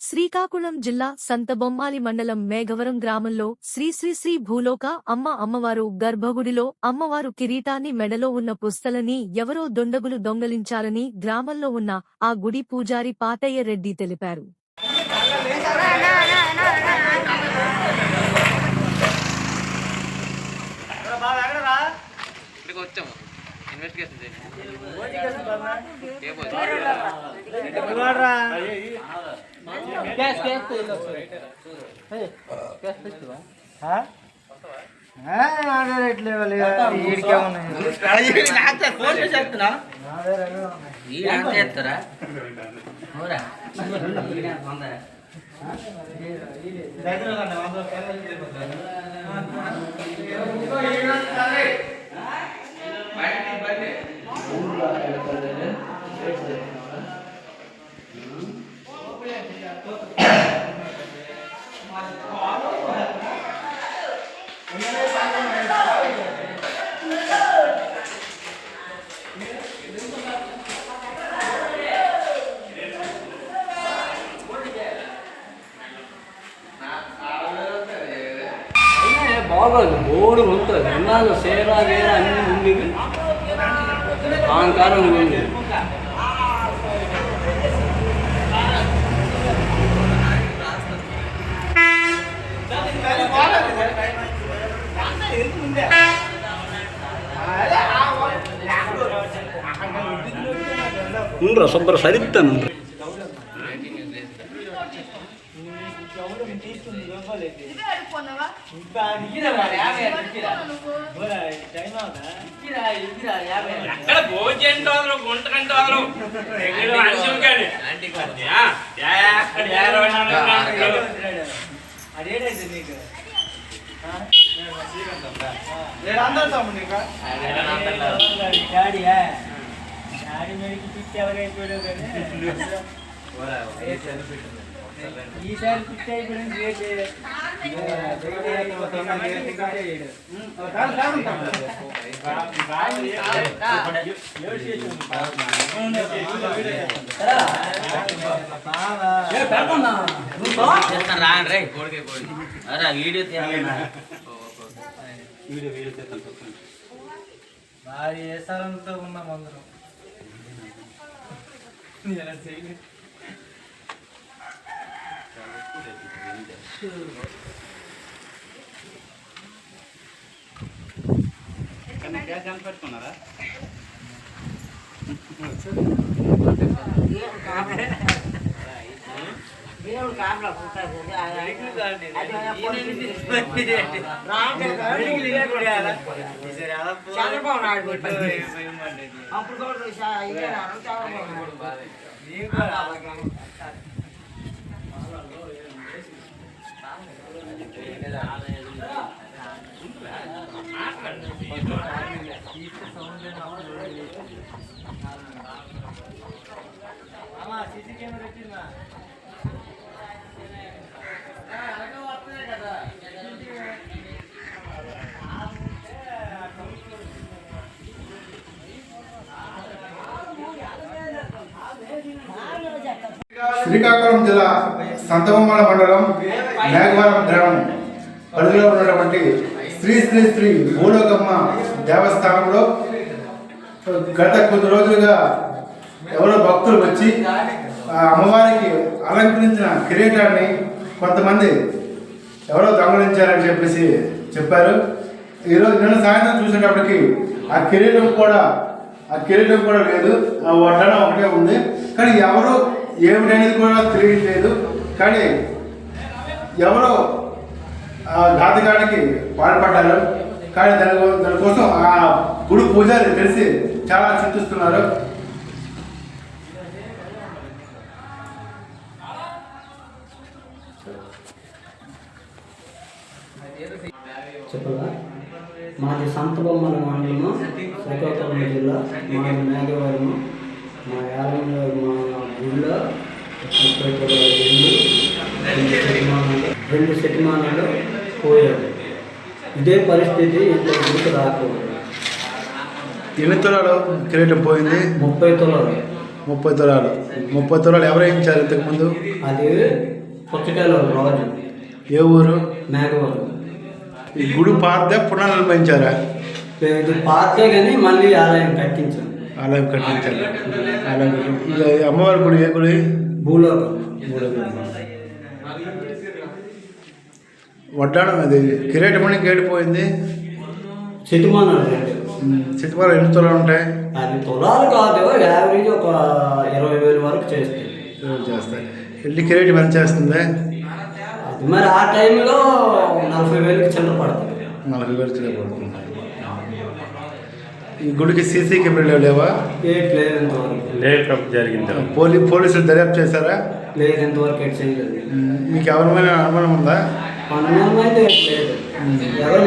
శ్రీకాకుళం జిల్లా సంతబొమ్మాలి మండలం మేఘవరం గ్రామంలో శ్రీ శ్రీ శ్రీ భూలోక అమ్మ అమ్మవారు గర్భగుడిలో అమ్మవారు కిరీటాన్ని మెడలో ఉన్న పుస్తలని ఎవరో దొండగులు దొంగలించారని గ్రామంలో ఉన్న ఆ గుడి పూజారి పాతయ్య రెడ్డి తెలిపారు ఇక్కడికి వచ్చాము ఇన్వెస్టిగేషన్ చేయండి ఏ పోయి? బాగోదు బోర్డు ఉంటుంది ఎన్నాళ్ళు సేవ వేర అన్ని ఉంది అహంకారం ఉంది ఉండ్రా శుభ్ర సరిస్తాను ఎక్కడ భోజనం వాళ్ళు గుంట కంటే వాళ్ళు ఎక్కడ మనుషులు కానీ యా, యా, యా, అక్కడ యా, ఇరవై నాలుగు గంటలు. ఈసారి పిట్ అయిపోయింది రాండి రే కోడికే కోడి అరే వీడియో తీయాలి భారీ వేసాలంతో ఉన్నాం అందరం? क्या जान पर कौन रहा ये काम है। ये काम लगता है हो गया है। ये नहीं नहीं राम के लिए गुड़िया है। చంద్రబాబు నాయుడు అప్పుడు కూడా శ్రీకాకుళం జిల్లా సంతబొమ్మల మండలం మేఘవరం గ్రామం. పరిధిలో ఉన్నటువంటి శ్రీ శ్రీ శ్రీ భూలోకమ్మ దేవస్థానంలో గత కొద్ది రోజులుగా ఎవరో భక్తులు వచ్చి ఆ అమ్మవారికి అలంకరించిన కిరీటాన్ని కొంతమంది ఎవరో దొంగలించారని చెప్పేసి చెప్పారు. ఈరోజు నిన్న సాయంత్రం చూసేటప్పటికి ఆ కిరీటం కూడా ఆ కిరీటం కూడా లేదు ఆ వడ్డన ఒకటే ఉంది. కానీ ఎవరు ఏమిటనేది కూడా తెలియట్లేదు. కానీ ఎవరో ఆ ఘాతకానికి పాల్పడ్డారు. కానీ దాని దానికోసం ఆ గుడి పూజారి తెలిసి చాలా చింతిస్తున్నారు. మాది సంతబొమ్మల మండలము శ్రీకాకుళం జిల్లా. మాది మేఘవరము మా యాలంలో మా తొమ్మిది రెండు శతమానాలు పోయారు ఇదే పరిస్థితి ఇంత గుడికి రాకూడదు. ఎన్ని తులాలు కిరీటం పోయింది? ముప్పై తులాలు. ముప్పై తులాలు. ముప్పై తులాలు ఎవరు వేయించారు ఇంతకుముందు అది పుచ్చకాయలు రాజు ఏ ఊరు? మేకవరం ఈ గుడి పాతదే పునాదులు పెంచారా ఇది పాతే కానీ మళ్ళీ ఆలయం కట్టించాం అలాగే కట్టించారు. అలాగే ఇది అమ్మవారి గుడి ఏ గుడి? భూలోకం వడ్డాణం అది. కిరీటమణి కేడిపోయింది చిటిమానాడు రేటు చిట్టుపాలు ఎన్ని తులాలు ఉంటాయి? అది తులాలు కాదు యావరేజ్ ఒక ఇరవై వేలు వరకు ఇరవై చేస్తాయి? వెళ్ళి కిరీటం ఎంత చేస్తుంది? మరి ఆ టైంలో నలభై వేలకి చిల్లర పడుతుంది. నలభై వేలు చిల్లర పడుతుంది. ఈ గుడికి సీసీ కెమెరాలు లేవా? లేదు ఇంతవరకు. ప్రభు జరిగింది. పోలీ పోలీసులు దర్యాప్తు చేశారా? లేదు ఇంతవరకు ఎట్ చేయలేదు. మీకు ఎవరిమైనా అనుమానం ఉందా? అనుమానం అయితే ఏం లేదు. ఎవరు